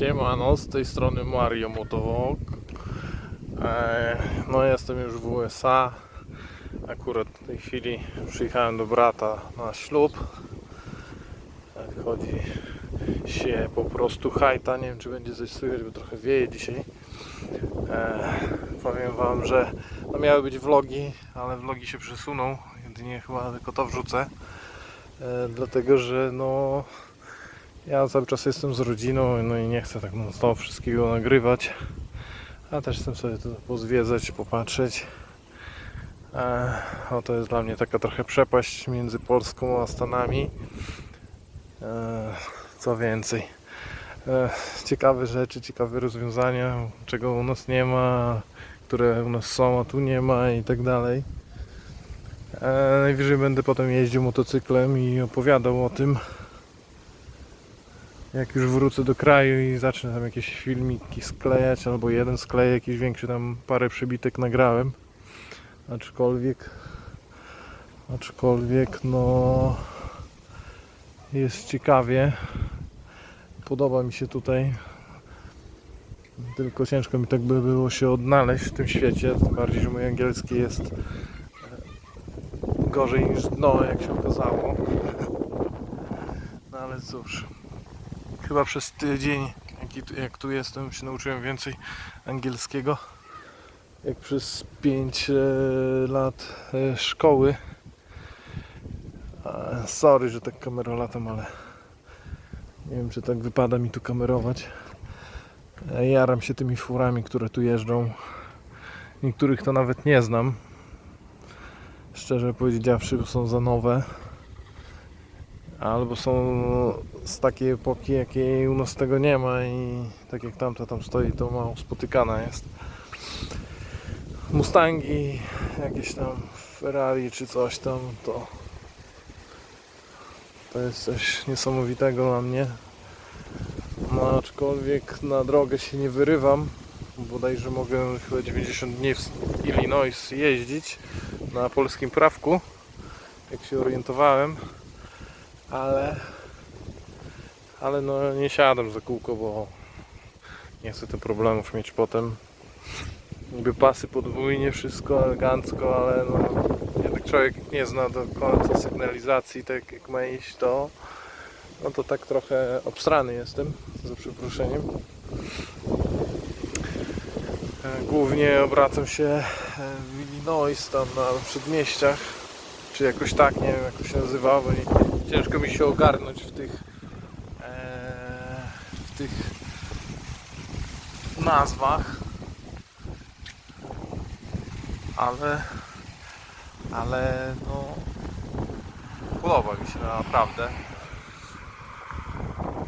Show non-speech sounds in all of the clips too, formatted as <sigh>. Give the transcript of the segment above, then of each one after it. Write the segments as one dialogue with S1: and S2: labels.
S1: Siemano, z tej strony Mario Motovlog. E, No jestem już w USA. Akurat w tej chwili przyjechałem do brata na ślub. Tak Chodzi się po prostu hajta. Nie wiem czy będzie coś słychać, bo trochę wieje dzisiaj. E, powiem wam, że no miały być vlogi, ale vlogi się przesuną. Jedynie chyba tylko to wrzucę. E, dlatego, że no ja cały czas jestem z rodziną, no i nie chcę tak non stop wszystkiego nagrywać. A też chcę sobie to pozwiedzać, popatrzeć. E, to jest dla mnie taka trochę przepaść między Polską a Stanami. E, co więcej. E, ciekawe rzeczy, ciekawe rozwiązania, czego u nas nie ma, które u nas są, a tu nie ma i tak dalej. E, najwyżej będę potem jeździł motocyklem i opowiadał o tym jak już wrócę do kraju i zacznę tam jakieś filmiki sklejać, albo jeden skleję jakiś większy, tam parę przebitek nagrałem. Aczkolwiek, aczkolwiek, no, jest ciekawie. Podoba mi się tutaj. Tylko ciężko mi tak by było się odnaleźć w tym świecie, tym bardziej, że mój angielski jest e, gorzej niż dno, jak się okazało. <laughs> No ale cóż chyba przez tydzień, jak tu jestem, się nauczyłem więcej angielskiego. Jak przez 5 lat e, szkoły. E, Sorry, że tak kamerolatam, ale nie wiem, czy tak wypada mi tu kamerować. E, Jaram się tymi furami, które tu jeżdżą. Niektórych to nawet nie znam. Szczerze powiedziawszy, są za nowe albo są z takiej epoki, jakiej u nas tego nie ma i tak jak tamta tam stoi, to mało spotykana jest. Mustangi, jakieś tam Ferrari czy coś tam, to to jest coś niesamowitego dla mnie. No aczkolwiek na drogę się nie wyrywam. Bodajże mogę chyba 90 dni w Illinois jeździć na polskim prawku, jak się orientowałem ale ale no nie siadam za kółko, bo nie chcę tych problemów mieć potem. Niby pasy podwójnie, wszystko elegancko, ale no jednak człowiek nie zna do końca sygnalizacji, tak jak ma iść, to no to tak trochę obstrany jestem, za przeproszeniem. E, Głównie obracam się e, w Illinois, tam na przedmieściach, czy jakoś tak, nie wiem jak to się nazywa, bo nie, ciężko mi się ogarnąć w tych e, w tych nazwach. Ale ale no podoba mi się naprawdę.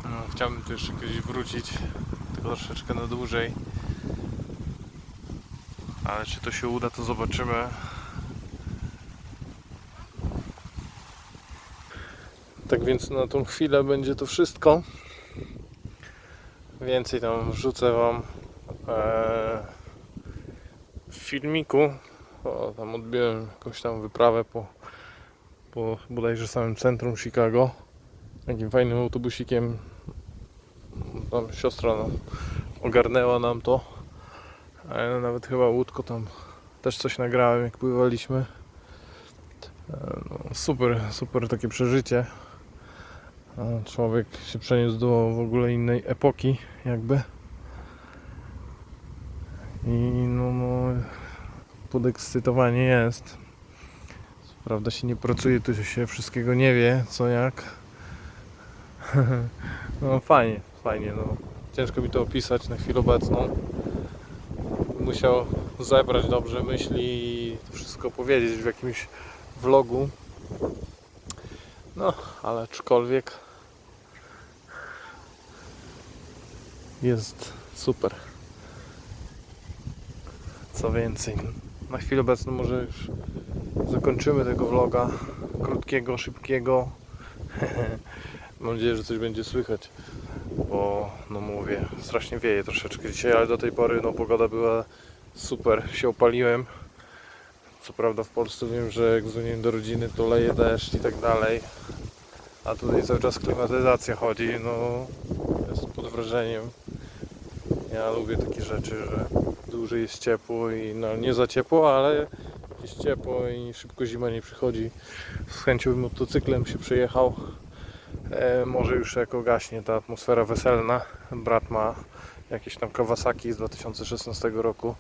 S1: No, chciałbym tu jeszcze kiedyś wrócić tylko troszeczkę na dłużej. Ale czy to się uda to zobaczymy Tak więc na tą chwilę będzie to wszystko. Więcej tam wrzucę Wam e, w filmiku. O, tam odbyłem jakąś tam wyprawę po, po bodajże samym centrum Chicago. Takim fajnym autobusikiem. Tam siostra nam ogarnęła nam to. A ja nawet chyba łódko tam też coś nagrałem jak pływaliśmy. E, No, super, super takie przeżycie. Człowiek się przeniósł do w ogóle innej epoki, jakby. I no, no podekscytowanie jest. Co prawda się nie pracuje, to się wszystkiego nie wie, co jak. <laughs> No fajnie, fajnie. No. Ciężko mi to opisać na chwilę obecną. Musiał zebrać dobrze myśli i wszystko powiedzieć w jakimś vlogu. No, ale aczkolwiek jest super. Co więcej, na chwilę obecną może już zakończymy tego vloga krótkiego, szybkiego. <laughs> Mam nadzieję, że coś będzie słychać, bo no mówię, strasznie wieje troszeczkę dzisiaj, ale do tej pory no pogoda była super, się opaliłem. Co prawda w Polsce wiem, że jak dzwonię do rodziny to leje deszcz i tak dalej. A tutaj cały czas klimatyzacja chodzi, no jest pod wrażeniem. Ja lubię takie rzeczy, że dłużej jest ciepło i no nie za ciepło, ale jest ciepło i szybko zima nie przychodzi. Z chęcią bym motocyklem się przejechał. E, może już jako gaśnie ta atmosfera weselna. Brat ma jakieś tam Kawasaki z 2016 roku.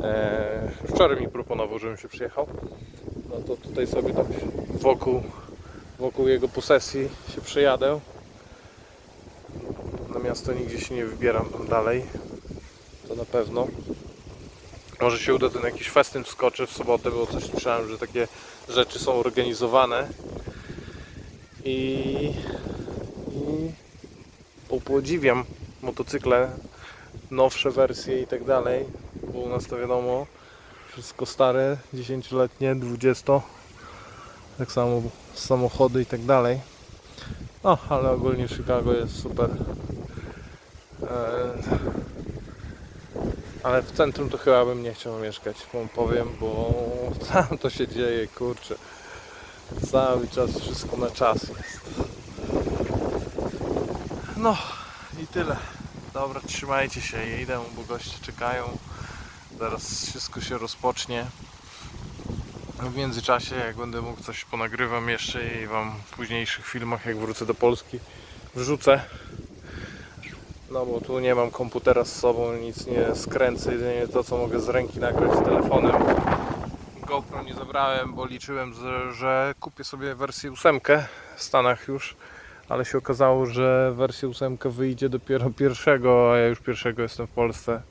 S1: E, wczoraj mi proponował, żebym się przyjechał. No to tutaj sobie tam wokół, wokół jego posesji się przejadę. Na miasto nigdzie się nie wybieram tam dalej. To na pewno. Może się uda ten jakiś festyn wskoczy w sobotę, bo coś słyszałem, że takie rzeczy są organizowane. I, i motocykle, nowsze wersje i tak dalej, bo u nas to wiadomo, wszystko stare, 10-letnie, 20, tak samo samochody i tak dalej. No, ale ogólnie Chicago jest super. Eee, ale w centrum to chyba bym nie chciał mieszkać, wam powiem, bo <laughs> tam to się dzieje, kurczę. Cały czas wszystko na czas jest. No i tyle. Dobra, trzymajcie się, ja idę, bo goście czekają. Zaraz wszystko się rozpocznie. W międzyczasie, jak będę mógł, coś ponagrywam jeszcze i Wam w późniejszych filmach, jak wrócę do Polski, wrzucę. No bo tu nie mam komputera z sobą, nic nie skręcę, jedynie to, co mogę z ręki nagrać z telefonem. GoPro nie zabrałem, bo liczyłem, że, kupię sobie wersję 8 w Stanach już, ale się okazało, że wersja 8 wyjdzie dopiero pierwszego, a ja już pierwszego jestem w Polsce.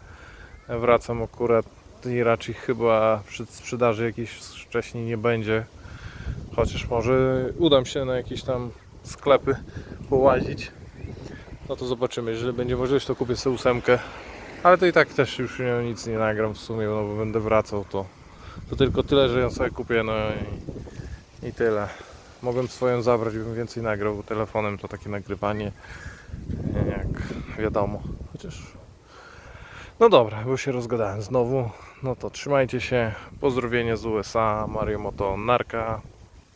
S1: Wracam akurat i raczej chyba przy sprzedaży jakiejś wcześniej nie będzie. Chociaż może udam się na jakieś tam sklepy połazić. No to zobaczymy, jeżeli będzie możliwość to kupię sobie 8. Ale to i tak też już nic nie nagram w sumie, no bo będę wracał to. To tylko tyle, że ją sobie kupię, no i, i tyle. Mogłem swoją zabrać, bym więcej nagrał, telefonem to takie nagrywanie, nie, jak wiadomo. Chociaż. No dobra, bo się rozgadałem znowu. No to trzymajcie się. Pozdrowienia z USA. Mario Moto Narka.